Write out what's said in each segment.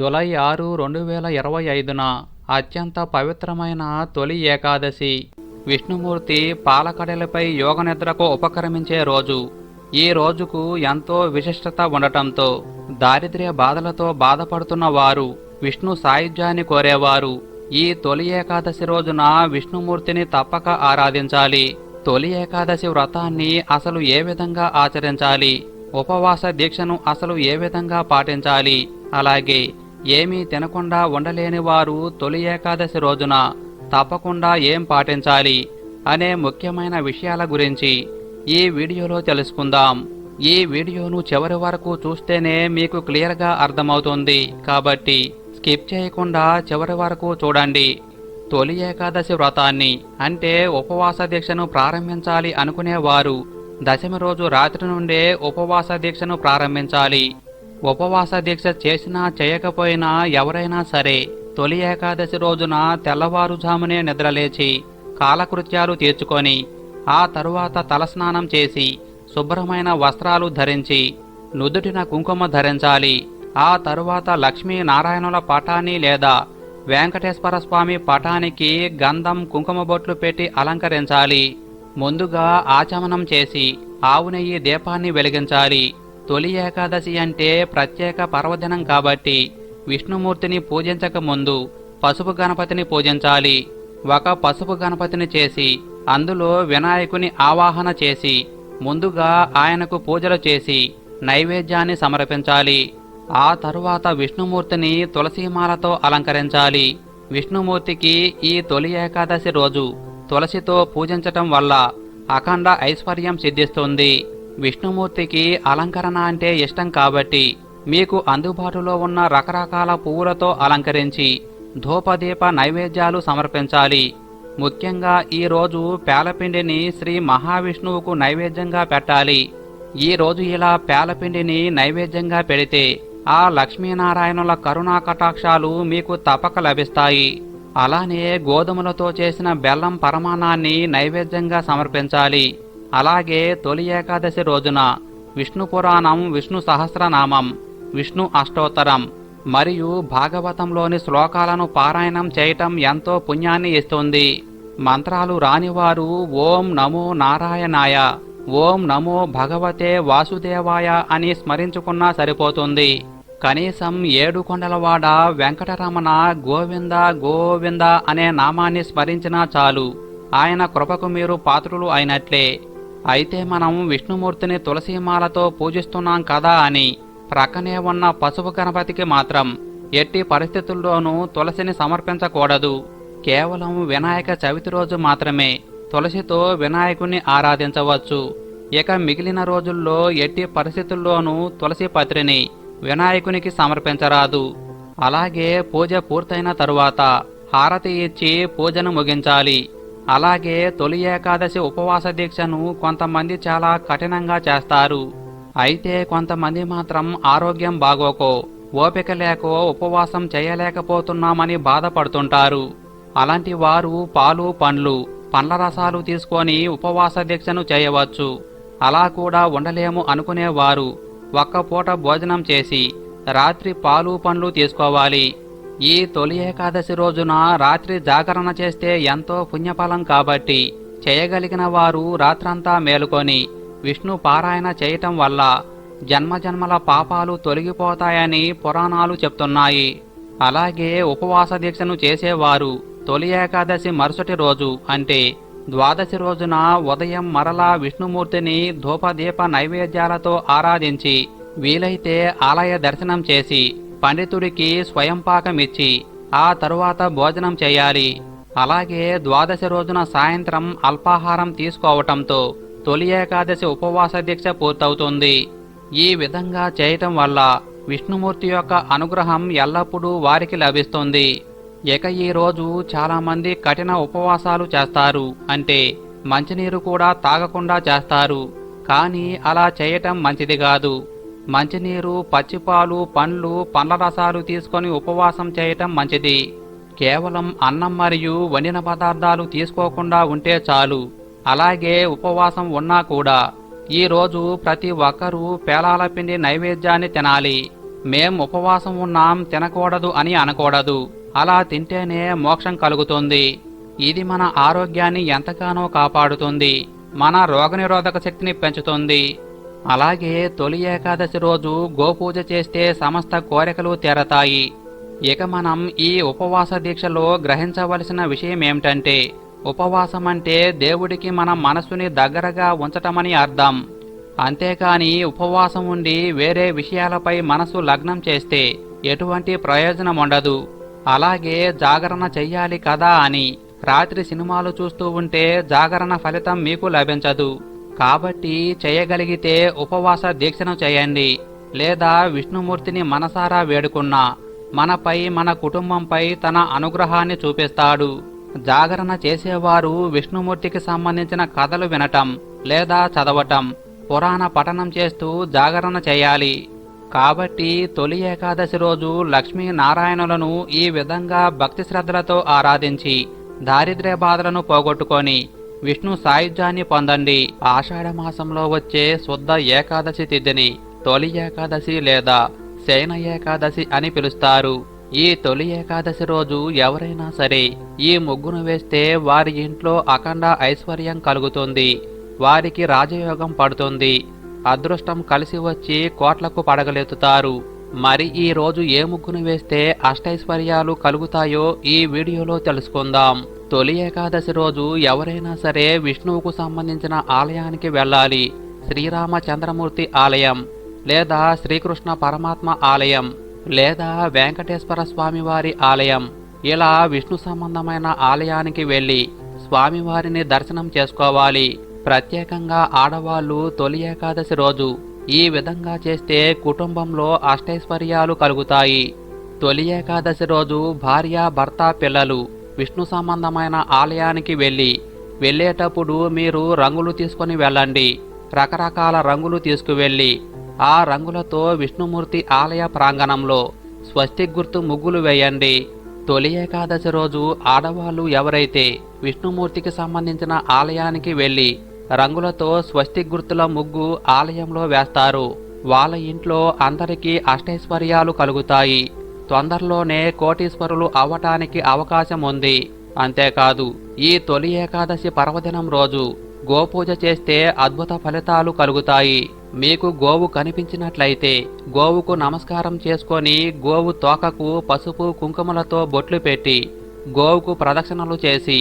July ఆరు రెండు వేల ఇరవై ఐదున అత్యంత పవిత్రమైన తొలి ఏకాదశి. విష్ణుమూర్తి పాలకడలపై యోగ నిద్రకు ఉపక్రమించే రోజు. ఈ రోజుకు ఎంతో విశిష్టత ఉండటంతో దారిద్ర్య బాధలతో బాధపడుతున్న వారు విష్ణు సాయుధ్యాన్ని కోరేవారు. ఈ తొలి ఏకాదశి రోజున విష్ణుమూర్తిని తప్పక ఆరాధించాలి. తొలి ఏకాదశి వ్రతాన్ని అసలు ఏ విధంగా ఆచరించాలి? ఉపవాస దీక్షను అసలు ఏ విధంగా పాటించాలి? అలాగే ఏమీ తినకుండా ఉండలేని వారు తొలి ఏకాదశి రోజున తప్పకుండా ఏం పాటించాలి అనే ముఖ్యమైన విషయాల గురించి ఈ వీడియోలో తెలుసుకుందాం. ఈ వీడియోను చివరి వరకు చూస్తేనే మీకు క్లియర్గా అర్థమవుతుంది. కాబట్టి స్కిప్ చేయకుండా చివరి వరకు చూడండి. తొలి ఏకాదశి వ్రతాన్ని అంటే ఉపవాస దీక్షను ప్రారంభించాలి అనుకునేవారు దశమి రోజు రాత్రి నుండే ఉపవాస దీక్షను ప్రారంభించాలి. ఉపవాస దీక్ష చేసినా చేయకపోయినా ఎవరైనా సరే తొలి ఏకాదశి రోజున తెల్లవారుజామునే నిద్రలేచి కాలకృత్యాలు తీర్చుకొని ఆ తరువాత తలస్నానం చేసి శుభ్రమైన వస్త్రాలు ధరించి నుదుటిన కుంకుమ ధరించాలి. ఆ తరువాత లక్ష్మీ నారాయణుల పటాన్ని లేదా వెంకటేశ్వర స్వామి పటానికి గంధం కుంకుమ బొట్లు పెట్టి అలంకరించాలి. ముందుగా ఆచమనం చేసి ఆవు నెయ్యి దీపాన్ని వెలిగించాలి. తొలి ఏకాదశి అంటే ప్రత్యేక పర్వదినం కాబట్టి విష్ణుమూర్తిని పూజించక ముందు పసుపు గణపతిని పూజించాలి. ఒక పసుపు గణపతిని చేసి అందులో వినాయకుని ఆవాహన చేసి ముందుగా ఆయనకు పూజలు చేసి నైవేద్యాన్ని సమర్పించాలి. ఆ తరువాత విష్ణుమూర్తిని తులసీమాలతో అలంకరించాలి. విష్ణుమూర్తికి ఈ తొలి ఏకాదశి రోజు తులసితో పూజించటం వల్ల అఖండ ఐశ్వర్యం సిద్ధిస్తుంది. విష్ణుమూర్తికి అలంకరణ అంటే ఇష్టం కాబట్టి మీకు అందుబాటులో ఉన్న రకరకాల పువ్వులతో అలంకరించి ధూపదీప నైవేద్యాలు సమర్పించాలి. ముఖ్యంగా ఈరోజు పేలపిండిని శ్రీ మహావిష్ణువుకు నైవేద్యంగా పెట్టాలి. ఈ రోజు ఇలా పేలపిండిని నైవేద్యంగా పెడితే ఆ లక్ష్మీనారాయణుల కరుణా కటాక్షాలు మీకు తప్పక లభిస్తాయి. అలానే గోధుమలతో చేసిన బెల్లం పరమాణాన్ని నైవేద్యంగా సమర్పించాలి. అలాగే తొలి ఏకాదశి రోజున విష్ణు పురాణం విష్ణు సహస్రనామం విష్ణు అష్టోత్తరం మరియు భాగవతంలోని శ్లోకాలను పారాయణం చేయటం ఎంతో పుణ్యాన్ని ఇస్తుంది. మంత్రాలు రానివారు ఓం నమో నారాయణాయ ఓం నమో భగవతే వాసుదేవాయ అని స్మరించుకున్నా సరిపోతుంది. కనీసం ఏడు కొండలవాడ వెంకటరమణ గోవింద గోవింద అనే నామాన్ని స్మరించినా చాలు. ఆయన కృపకు మీరు పాత్రులు అయినట్లే. అయితే మనం విష్ణుమూర్తిని తులసీమాలతో పూజిస్తున్నాం కదా అని ప్రక్కనే ఉన్న పసుపు గణపతికి మాత్రం ఎట్టి పరిస్థితుల్లోనూ తులసిని సమర్పించకూడదు. కేవలం వినాయక చవితి రోజు మాత్రమే తులసితో వినాయకుణ్ణి ఆరాధించవచ్చు. ఇక మిగిలిన రోజుల్లో ఎట్టి పరిస్థితుల్లోనూ తులసి పత్రిని వినాయకునికి సమర్పించరాదు. అలాగే పూజ పూర్తయిన తరువాత హారతి ఇచ్చి పూజను ముగించాలి. అలాగే తొలి ఏకాదశి ఉపవాస దీక్షను కొంతమంది చాలా కఠినంగా చేస్తారు. అయితే కొంతమంది మాత్రం ఆరోగ్యం బాగోకో ఓపిక లేకో ఉపవాసం చేయలేకపోతున్నామని బాధపడుతుంటారు. అలాంటి వారు పాలు పండ్లు పండ్ల రసాలు తీసుకొని ఉపవాస దీక్షను చేయవచ్చు. అలా కూడా ఉండలేము అనుకునేవారు. ఒక్క పూట భోజనం చేసి రాత్రి పాలు పండ్లు తీసుకోవాలి. ఈ తొలి ఏకాదశి రోజున రాత్రి జాగరణ చేస్తే ఎంతో పుణ్యఫలం కాబట్టి చేయగలిగిన వారు రాత్రంతా మేలుకొని విష్ణు పారాయణ చేయటం వల్ల జన్మజన్మల పాపాలు తొలగిపోతాయని పురాణాలు చెప్తున్నాయి. అలాగే ఉపవాస దీక్షను చేసేవారు తొలి ఏకాదశి మరుసటి రోజు అంటే ద్వాదశి రోజున ఉదయం మరలా విష్ణుమూర్తిని ధూపదీప నైవేద్యాలతో ఆరాధించి వీలైతే ఆలయ దర్శనం చేసి పండితుడికి స్వయంపాకమిచ్చి ఆ తరువాత భోజనం చేయాలి. అలాగే ద్వాదశి రోజున సాయంత్రం అల్పాహారం తీసుకోవటంతో తొలి ఏకాదశి ఉపవాస దీక్ష పూర్తవుతుంది. ఈ విధంగా చేయటం వల్ల విష్ణుమూర్తి యొక్క అనుగ్రహం ఎల్లప్పుడూ వారికి లభిస్తుంది. ఇక ఈ రోజు చాలామంది కఠిన ఉపవాసాలు చేస్తారు. అంటే మంచినీరు కూడా తాగకుండా చేస్తారు. కానీ అలా చేయటం మంచిది కాదు. మంచినీరు పచ్చిపాలు పండ్లు పండ్ల రసాలు తీసుకొని ఉపవాసం చేయటం మంచిది. కేవలం అన్నం మరియు వండిన పదార్థాలు తీసుకోకుండా ఉంటే చాలు. అలాగే ఉపవాసం ఉన్నా కూడా. ఈరోజు ప్రతి ఒక్కరూ పేలాల పిండి నైవేద్యాన్ని తినాలి. మేం ఉపవాసం ఉన్నాం తినకూడదు అని అనకూడదు. అలా తింటేనే మోక్షం కలుగుతుంది. ఇది మన ఆరోగ్యాన్ని ఎంతగానో కాపాడుతుంది. మన రోగనిరోధక శక్తిని పెంచుతుంది. అలాగే తొలి ఏకాదశి రోజు గోపూజ చేస్తే సమస్త కోరికలు తీరతాయి. ఇక మనం ఈ ఉపవాస దీక్షలో గ్రహించవలసిన విషయం ఏమిటంటే ఉపవాసం అంటే దేవుడికి మన మనస్సుని దగ్గరగా ఉంచటమని అర్థం. అంతేకాని ఉపవాసం ఉండి వేరే విషయాలపై మనసు లగ్నం చేస్తే ఎటువంటి ప్రయోజనం ఉండదు అలాగే జాగరణ చెయ్యాలి కదా అని రాత్రి సినిమాలు చూస్తూ ఉంటే జాగరణ ఫలితం మీకు లభించదు. కాబట్టి చేయగలిగితే ఉపవాస దీక్షను చేయండి లేదా విష్ణుమూర్తిని మనసారా వేడుకున్నా మనపై మన కుటుంబంపై తన అనుగ్రహాన్ని చూపిస్తాడు. జాగరణ చేసేవారు విష్ణుమూర్తికి సంబంధించిన కథలు వినటం లేదా చదవటం పురాణ పఠనం చేస్తూ జాగరణ చేయాలి. కాబట్టి తొలి ఏకాదశి రోజు లక్ష్మీ నారాయణులను ఈ విధంగా భక్తి శ్రద్ధలతో ఆరాధించి దారిద్ర్య బాధలను పోగొట్టుకొని విష్ణు సాయుధ్యాన్ని పొందండి. ఆషాఢ మాసంలో వచ్చే శుద్ధ ఏకాదశి తిథిని తొలి ఏకాదశి లేదా శయన ఏకాదశి అని పిలుస్తారు. ఈ తొలి ఏకాదశి రోజు ఎవరైనా సరే ఈ ముగ్గును వేస్తే వారి ఇంట్లో అఖండ ఐశ్వర్యం కలుగుతుంది. వారికి రాజయోగం పడుతుంది. అదృష్టం కలిసి వచ్చి కోట్లకు పడగలెత్తుతారు. మరి ఈ రోజు ఏ ముగ్గును వేస్తే అష్టైశ్వర్యాలు కలుగుతాయో ఈ వీడియోలో తెలుసుకుందాం. తొలి ఏకాదశి రోజు ఎవరైనా సరే విష్ణువుకు సంబంధించిన ఆలయానికి వెళ్ళాలి. శ్రీరామచంద్రమూర్తి ఆలయం లేదా శ్రీకృష్ణ పరమాత్మ ఆలయం లేదా వెంకటేశ్వర స్వామివారి ఆలయం. ఇలా విష్ణు సంబంధమైన ఆలయానికి వెళ్ళి స్వామివారిని దర్శనం చేసుకోవాలి. ప్రత్యేకంగా ఆడవాళ్ళు తొలి ఏకాదశి రోజు ఈ విధంగా చేస్తే కుటుంబంలో అష్టైశ్వర్యాలు కలుగుతాయి. తొలి ఏకాదశి రోజు భార్య భర్త పిల్లలు విష్ణు సంబంధమైన ఆలయానికి వెళ్ళి వెళ్ళేటప్పుడు మీరు రంగులు తీసుకొని వెళ్ళండి. రకరకాల రంగులు తీసుకువెళ్ళి ఆ రంగులతో విష్ణుమూర్తి ఆలయ ప్రాంగణంలో స్వస్తిక్ గుర్తు ముగ్గులు వేయండి. తొలి ఏకాదశి రోజు ఆడవాళ్ళు ఎవరైతే విష్ణుమూర్తికి సంబంధించిన ఆలయానికి వెళ్ళి రంగులతో స్వస్తిక్ గుర్తుల ముగ్గు ఆలయంలో వేస్తారు వాళ్ళ ఇంట్లో అందరికీ అష్టైశ్వర్యాలు కలుగుతాయి. తొందరలోనే కోటీశ్వరులు అవ్వటానికి అవకాశం ఉంది. అంతేకాదు ఈ తొలి ఏకాదశి పర్వదినం రోజు గోపూజ చేస్తే అద్భుత ఫలితాలు కలుగుతాయి. మీకు గోవు కనిపించినట్లయితే గోవుకు నమస్కారం చేసుకొని గోవు తోకకు పసుపు కుంకుమలతో బొట్లు పెట్టి గోవుకు ప్రదక్షిణలు చేసి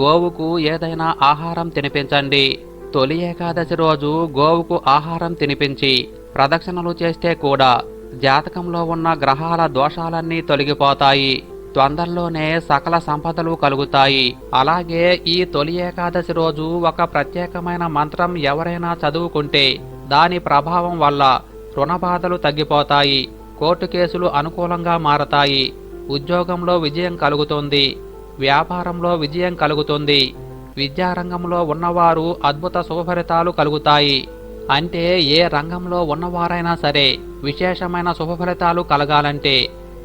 గోవుకు ఏదైనా ఆహారం తినిపించండి. తొలి ఏకాదశి రోజు గోవుకు ఆహారం తినిపించి ప్రదక్షిణలు చేస్తే కూడా జాతకంలో ఉన్న గ్రహాల దోషాలన్నీ తొలగిపోతాయి. తొందరలోనే సకల సంపదలు కలుగుతాయి. అలాగే ఈ తొలి ఏకాదశి రోజు ఒక ప్రత్యేకమైన మంత్రం ఎవరైనా చదువుకుంటే దాని ప్రభావం వల్ల రుణ బాధలు తగ్గిపోతాయి. కోర్టు కేసులు అనుకూలంగా మారతాయి. ఉద్యోగంలో విజయం కలుగుతుంది. వ్యాపారంలో విజయం కలుగుతుంది. విద్యారంగంలో ఉన్నవారు అద్భుత శుభఫలితాలు కలుగుతాయి. అంటే ఏ రంగంలో ఉన్నవారైనా సరే విశేషమైన శుభఫలితాలు కలగాలంటే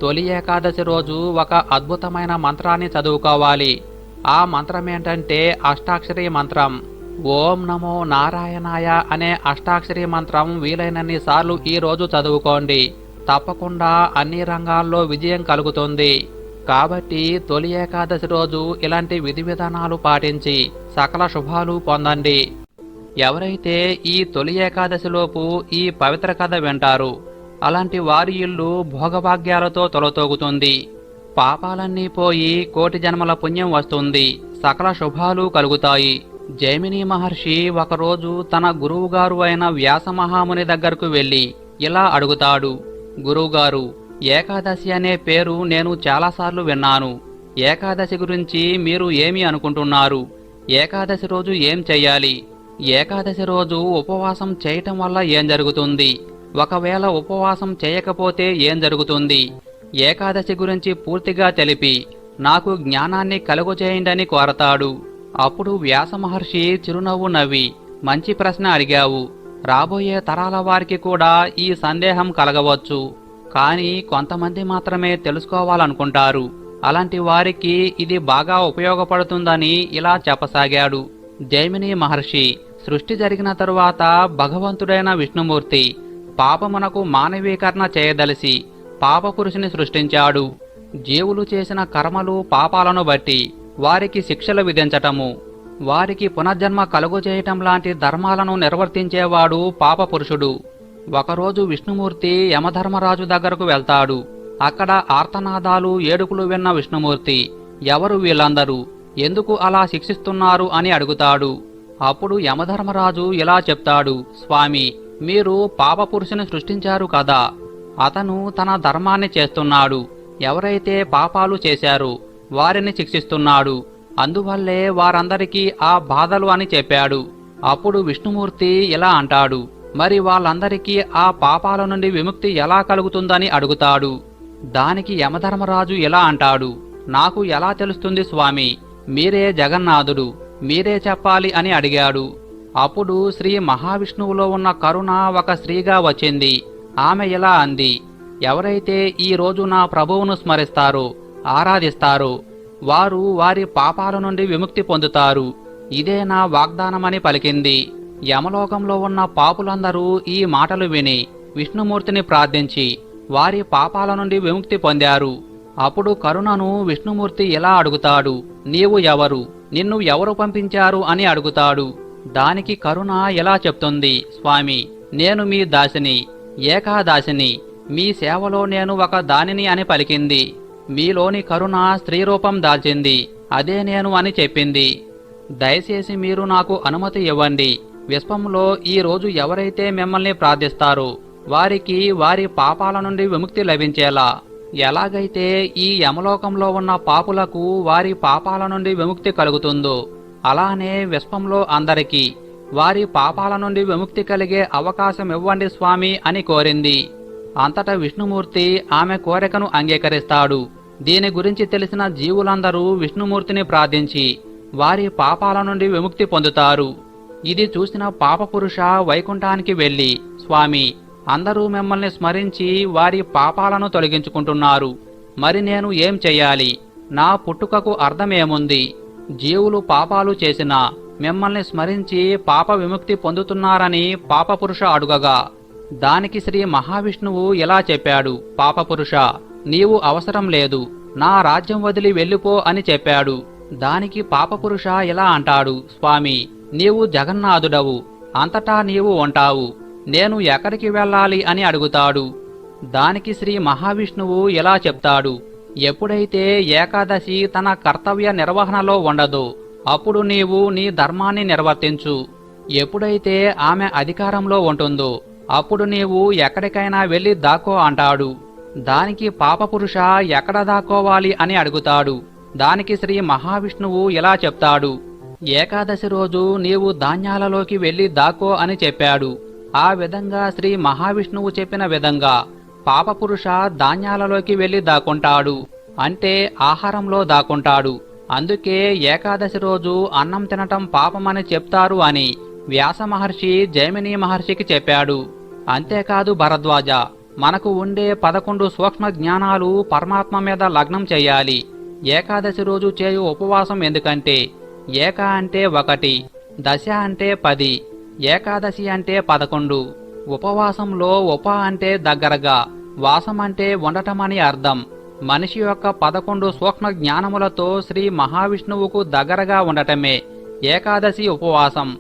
తొలి ఏకాదశి రోజు ఒక అద్భుతమైన మంత్రాన్ని చదువుకోవాలి. ఆ మంత్రం ఏంటంటే అష్టాక్షరి మంత్రం. ఓం నమో నారాయణాయ అనే అష్టాక్షరి మంత్రం వీలైనన్ని సార్లు ఈ రోజు చదువుకోండి. తప్పకుండా అన్ని రంగాల్లో విజయం కలుగుతుంది. కాబట్టి తొలి ఏకాదశి రోజు ఇలాంటి విధి విధానాలు పాటించి సకల శుభాలు పొందండి. ఎవరైతే ఈ తొలి ఏకాదశిలోపు ఈ పవిత్ర కథ వింటారు అలాంటి వారి ఇల్లు భోగభాగ్యాలతో తొలతోగుతుంది. పాపాలన్నీ పోయి కోటి జన్మల పుణ్యం వస్తుంది. సకల శుభాలు కలుగుతాయి. జైమిని మహర్షి ఒకరోజు తన గురువుగారు అయిన వ్యాస మహాముని దగ్గరకు వెళ్ళి ఇలా అడుగుతాడు. గురువుగారు ఏకాదశి అనే పేరు నేను చాలాసార్లు విన్నాను. ఏకాదశి గురించి మీరు ఏమి అనుకుంటున్నారు? ఏకాదశి రోజు ఏం చెయ్యాలి? ఏకాదశి రోజు ఉపవాసం చేయటం వల్ల ఏం జరుగుతుంది? ఒకవేళ ఉపవాసం చేయకపోతే ఏం జరుగుతుంది? ఏకాదశి గురించి పూర్తిగా తెలిపి నాకు జ్ఞానాన్ని కలుగజేయండని కోరతాడు. అప్పుడు వ్యాస మహర్షి చిరునవ్వు నవ్వి మంచి ప్రశ్న అడిగావు. రాబోయే తరాల వారికి కూడా ఈ సందేహం కలగవచ్చు. కానీ కొంతమంది మాత్రమే తెలుసుకోవాలనుకుంటారు. అలాంటి వారికి ఇది బాగా ఉపయోగపడుతుందని ఇలా చెప్పసాగాడు. జైమిని మహర్షి సృష్టి జరిగిన తరువాత భగవంతుడైన విష్ణుమూర్తి పాపమునకు మానవీకరణ చేయదలిసి పాపపురుషుని సృష్టించాడు. జీవులు చేసిన కర్మలు పాపాలను బట్టి వారికి శిక్షలు విధించటము వారికి పునర్జన్మ కలుగజేయటం లాంటి ధర్మాలను నిర్వర్తించేవాడు పాపపురుషుడు ఒకరోజు విష్ణుమూర్తి యమధర్మరాజు దగ్గరకు వెళ్తాడు. అక్కడ ఆర్తనాదాలు ఏడుకులు విన్న విష్ణుమూర్తి ఎవరు వీళ్ళందరూ? ఎందుకు అలా శిక్షిస్తున్నారు అని అడుగుతాడు. అప్పుడు యమధర్మరాజు ఇలా చెప్తాడు స్వామి మీరు పాపపురుషుని సృష్టించారు కదా. అతను తన ధర్మాన్ని చేస్తున్నాడు. ఎవరైతే పాపాలు చేశారో వారిని శిక్షిస్తున్నాడు. అందువల్లే వారందరికీ ఆ బాధలు అని చెప్పాడు. అప్పుడు విష్ణుమూర్తి ఇలా అంటాడు మరి వాళ్ళందరికీ ఆ పాపాల నుండి విముక్తి ఎలా కలుగుతుందని అడుగుతాడు. దానికి యమధర్మరాజు ఇలా అంటాడు నాకు ఎలా తెలుస్తుంది స్వామి మీరే జగన్నాథుడు మీరే చెప్పాలి అని అడిగాడు. అప్పుడు శ్రీ మహావిష్ణువులో ఉన్న కరుణ ఒక స్త్రీగా వచ్చింది. ఆమె ఇలా అంది ఎవరైతే ఈ రోజు నా ప్రభువును స్మరిస్తారో ఆరాధిస్తారో వారు వారి పాపాల నుండి విముక్తి పొందుతారు. ఇదే నా వాగ్దానమని పలికింది. యమలోకంలో ఉన్న పాపులందరూ ఈ మాటలు విని విష్ణుమూర్తిని ప్రార్థించి వారి పాపాల నుండి విముక్తి పొందారు. అప్పుడు కరుణను విష్ణుమూర్తి ఎలా అడుగుతాడు? నీవు ఎవరు? నిన్ను ఎవరు పంపించారు అని అడుగుతాడు. దానికి కరుణ ఎలా చెప్తుంది? స్వామి నేను మీ దాసిని ఏకాదాసిని. మీ సేవలో నేను ఒక దానిని అని పలికింది. మీలోని కరుణ స్త్రీ రూపం దాల్చింది. అదే నేను అని చెప్పింది. దయచేసి మీరు నాకు అనుమతి ఇవ్వండి. విశ్వంలో ఈరోజు ఎవరైతే మిమ్మల్ని ప్రార్థిస్తారో వారికి వారి పాపాల నుండి విముక్తి లభించేలా. ఎలాగైతే ఈ యమలోకంలో ఉన్న పాపులకు వారి పాపాల నుండి విముక్తి కలుగుతుందో అలానే విశ్వంలో అందరికీ వారి పాపాల నుండి విముక్తి కలిగే అవకాశం ఇవ్వండి స్వామి అని కోరింది. అంతటా విష్ణుమూర్తి ఆమె కోరికను అంగీకరిస్తాడు. దీని గురించి తెలిసిన జీవులందరూ విష్ణుమూర్తిని ప్రార్థించి వారి పాపాల నుండి విముక్తి పొందుతారు. ఇది చూసిన పాపపురుష వైకుంఠానికి వెళ్ళి స్వామి అందరూ మిమ్మల్ని స్మరించి వారి పాపాలను తొలగించుకుంటున్నారు. మరి నేను ఏం చెయ్యాలి నా పుట్టుకకు అర్థమేముంది? జీవులు పాపాలు చేసినా మిమ్మల్ని స్మరించి పాప విముక్తి పొందుతున్నారని పాపపురుష అడుగగా. దానికి శ్రీ మహావిష్ణువు ఇలా చెప్పాడు పాపపురుష నీవు అవసరం లేదు నా రాజ్యం వదిలి వెళ్ళిపో అని చెప్పాడు. దానికి పాపపురుష ఇలా అంటాడు స్వామి నీవు జగన్నాథుడవు అంతటా నీవు ఉంటావు. నేను ఎక్కడికి వెళ్ళాలి అని అడుగుతాడు. దానికి శ్రీ మహావిష్ణువు ఇలా చెప్తాడు. ఎప్పుడైతే ఏకాదశి తన కర్తవ్య నిర్వహణలో ఉండదో అప్పుడు నీవు నీ ధర్మాన్ని నిర్వర్తించు. ఎప్పుడైతే ఆమె అధికారంలో ఉంటుందో అప్పుడు నీవు ఎక్కడికైనా వెళ్ళి దాక్కో అంటాడు. దానికి పాపపురుష ఎక్కడ దాక్కోవాలి అని అడుగుతాడు. దానికి శ్రీ మహావిష్ణువు ఇలా చెప్తాడు. ఏకాదశి రోజు నీవు ధాన్యాలలోకి వెళ్ళి దాక్కో అని చెప్పాడు. ఆ విధంగా శ్రీ మహావిష్ణువు చెప్పిన విధంగా పాపపురుష ధాన్యాలలోకి వెళ్ళి దాక్కుంటాడు. అంటే ఆహారంలో దాక్కుంటాడు. అందుకే ఏకాదశి రోజు అన్నం తినటం పాపమని చెప్తారు అని వ్యాస మహర్షి జైమిని మహర్షికి చెప్పాడు. అంతేకాదు భరద్వాజ మనకు ఉండే పదకొండు సూక్ష్మ జ్ఞానాలు పరమాత్మ మీద లగ్నం చేయాలి. ఏకాదశి రోజు చేయు ఉపవాసం ఎందుకంటే ఏక అంటే ఒకటి దశ అంటే పది ఏకాదశి అంటే పదకొండు ఉపవాసంలో ఉప అంటే దగ్గరగా వాసం అంటే ఉండటమని అర్థం. మనిషి యొక్క పదకొండు సూక్ష్మ జ్ఞానములతో శ్రీ మహావిష్ణువుకు దగ్గరగా ఉండటమే ఏకాదశి ఉపవాసం.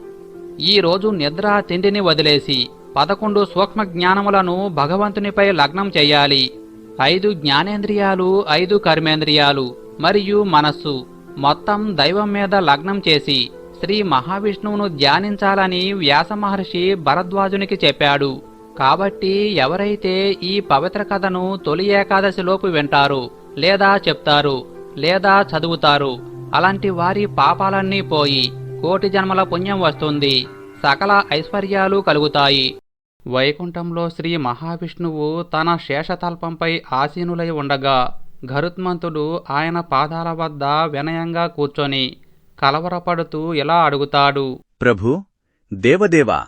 ఈ రోజు నిద్ర తిండిని వదిలేసి పదకొండు సూక్ష్మ జ్ఞానములను భగవంతునిపై లగ్నం చేయాలి. ఐదు జ్ఞానేంద్రియాలు ఐదు కర్మేంద్రియాలు మరియు మనస్సు మొత్తం దైవం మీద లగ్నం చేసి శ్రీ మహావిష్ణువును ధ్యానించాలని వ్యాస మహర్షి భరద్వాజునికి చెప్పాడు. కాబట్టి ఎవరైతే ఈ పవిత్ర కథను తొలి ఏకాదశిలోపు వింటారు లేదా చెప్తారు లేదా చదువుతారు అలాంటి వారి పాపాలన్నీ పోయి కోటి జన్మల పుణ్యం వస్తుంది సకల ఐశ్వర్యాలు కలుగుతాయి. వైకుంఠంలో శ్రీ మహావిష్ణువు తన శేషతల్పంపై ఆసీనులై ఉండగా గరుత్మంతుడు ఆయన పాదాల వద్ద వినయంగా కూర్చొని కలవరపడుతూ ఇలా అడుగుతాడు? ప్రభు దేవదేవా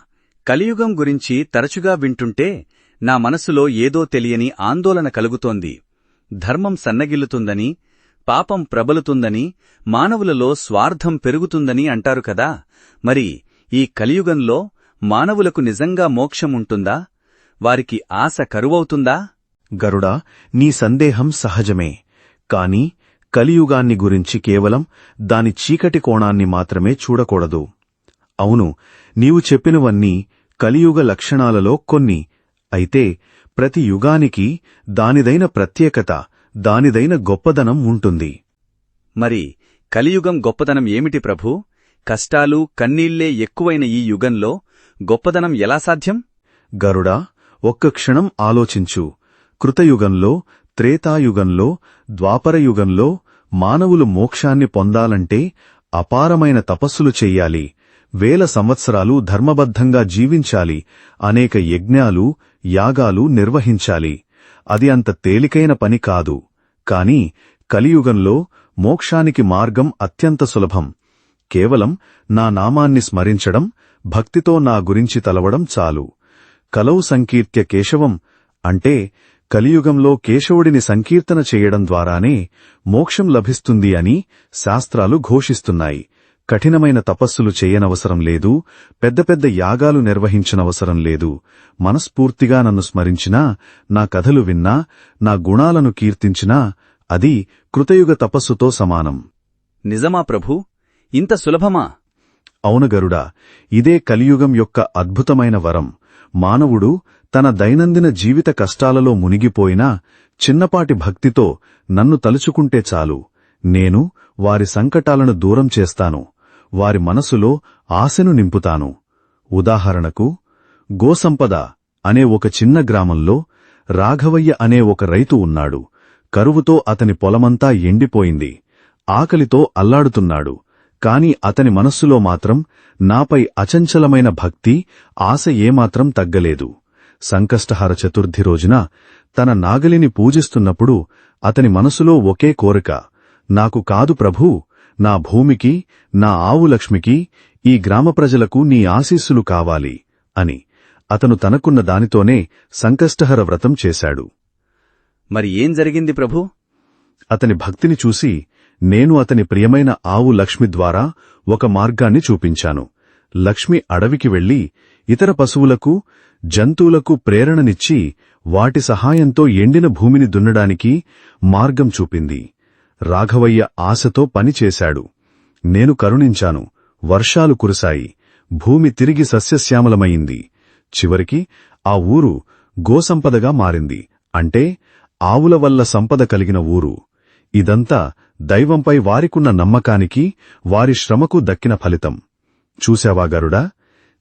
కలియుగం గురించి తరచుగా వింటుంటే నా మనసులో ఏదో తెలియని ఆందోళన కలుగుతోంది. ధర్మం సన్నగిల్లుతుందని పాపం ప్రబలుతుందని మానవులలో స్వార్థం పెరుగుతుందని అంటారు కదా. మరి ఈ కలియుగంలో మానవులకు నిజంగా మోక్షం ఉంటుందా? వారికి ఆశ కరువవుతుందా? గరుడా నీ సందేహం సహజమే. కాని కలియుగాన్ని గురించి కేవలం దాని చీకటి కోణాన్ని మాత్రమే చూడకూడదు. అవును నీవు చెప్పినవన్నీ కలియుగ లక్షణాలలో కొన్ని. అయితే ప్రతి యుగానికి దానిదైన ప్రత్యేకత దానిదైన గొప్పదనం ఉంటుంది. మరి కలియుగం గొప్పదనం ఏమిటి ప్రభూ? కష్టాలు కన్నీళ్ళే ఎక్కువైన ఈ యుగంలో గొప్పదనం ఎలా సాధ్యం? గరుడా ఒక్క క్షణం ఆలోచించు. కృతయుగంలో త్రేతాయుగంలో ద్వాపరయుగంలో మానవులు మోక్షాన్ని పొందాలంటే అపారమైన తపస్సులు చెయ్యాలి వేల సంవత్సరాలు ధర్మబద్ధంగా జీవించాలి అనేక యజ్ఞాలు యాగాలు నిర్వహించాలి. అది అంత తేలికైన పని కాదు. కాని కలియుగంలో మోక్షానికి మార్గం అత్యంత సులభం. కేవలం నా నామాన్ని స్మరించడం భక్తితో నా గురించి తలవడం చాలు. కలౌ సంకీర్త్య కేశవం అంటే కలియుగంలో కేశవుడిని సంకీర్తన చేయడం ద్వారానే మోక్షం లభిస్తుంది అని శాస్త్రాలు ఘోషిస్తున్నాయి. కఠినమైన తపస్సులు చేయనవసరం లేదు పెద్ద పెద్ద యాగాలు నిర్వహించనవసరం లేదు. మనస్ఫూర్తిగా నన్ను స్మరించినా నా కథలు విన్నా నా గుణాలను కీర్తించినా అది కృతయుగ తపస్సుతో సమానం. నిజమా ప్రభూ? ఇంత సులభమా? అవును గరుడా ఇదే కలియుగం యొక్క అద్భుతమైన వరం. మానవుడు తన దైనందిన జీవిత కష్టాలలో మునిగిపోయినా చిన్నపాటి భక్తితో నన్ను తలుచుకుంటే చాలు. నేను వారి సంకటాలను దూరం చేస్తాను. వారి మనసులో ఆశను నింపుతాను. ఉదాహరణకు గోసంపద అనే ఒక చిన్న గ్రామంలో రాఘవయ్య అనే ఒక రైతు ఉన్నాడు. కరువుతో అతని పొలమంతా ఎండిపోయింది. ఆకలితో అల్లాడుతున్నాడు. కాని అతని మనస్సులో మాత్రం నాపై అచంచలమైన భక్తి ఆశ ఏమాత్రం తగ్గలేదు. సంకష్టహార చతుర్థి రోజున తన నాగలిని పూజిస్తున్నప్పుడు అతని మనసులో ఒకే కోరిక నాకు కాదు ప్రభూ నా భూమికి నా ఆవు లక్ష్మికి ఈ గ్రామ ప్రజలకు నీ ఆశీస్సులు కావాలి అని అతను తనకున్న దానితోనే సంకష్టహర వ్రతం చేశాడు. మరి ఏం జరిగింది ప్రభూ? అతని భక్తిని చూసి నేను అతని ప్రియమైన ఆవు లక్ష్మి ద్వారా ఒక మార్గాన్ని చూపించాను. లక్ష్మి అడవికి వెళ్ళి ఇతర పశువులకు జంతువులకు ప్రేరణనిచ్చి వాటి సహాయంతో ఎండిన భూమిని దున్నడానికి మార్గం చూపింది. రాఘవయ్య ఆశతో పనిచేశాడు నేను కరుణించాను. వర్షాలు కురిశాయి. భూమి తిరిగి సస్యశ్యామలమైంది చివరికి ఆ ఊరు గోసంపదగా మారింది. అంటే ఆవుల వల్ల సంపద కలిగిన ఊరు. ఇదంతా దైవంపై వారికున్న నమ్మకానికి వారి శ్రమకు దక్కిన ఫలితం. చూశావా గరుడా?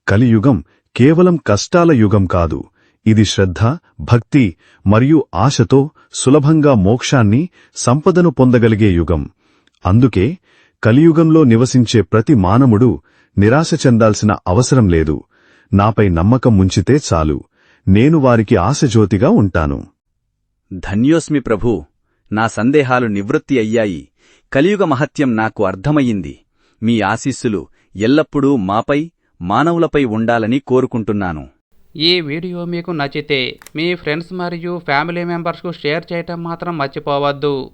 కలియుగం కేవలం కష్టాల యుగం కాదు. ఇది శ్రద్ధ భక్తి మరియు ఆశతో సులభంగా మోక్షాన్ని సంపదను పొందగలిగే యుగం. అందుకే కలియుగంలో నివసించే ప్రతి మానవుడు నిరాశ చెందాల్సిన అవసరం లేదు. నాపై నమ్మకం ఉంచితే చాలు. నేను వారికి ఆశజ్యోతిగా ఉంటాను. ధన్యోస్మి ప్రభూ నా సందేహాలు నివృత్తి అయ్యాయి. కలియుగ మహత్యం నాకు అర్థమయ్యింది. మీ ఆశీస్సులు ఎల్లప్పుడూ మాపై మానవులపై ఉండాలని కోరుకుంటున్నాను. ఈ వీడియో మీకు నచ్చితే మీ ఫ్రెండ్స్ మరియు ఫ్యామిలీ మెంబర్స్కు షేర్ చేయటం మాత్రం మర్చిపోవద్దు.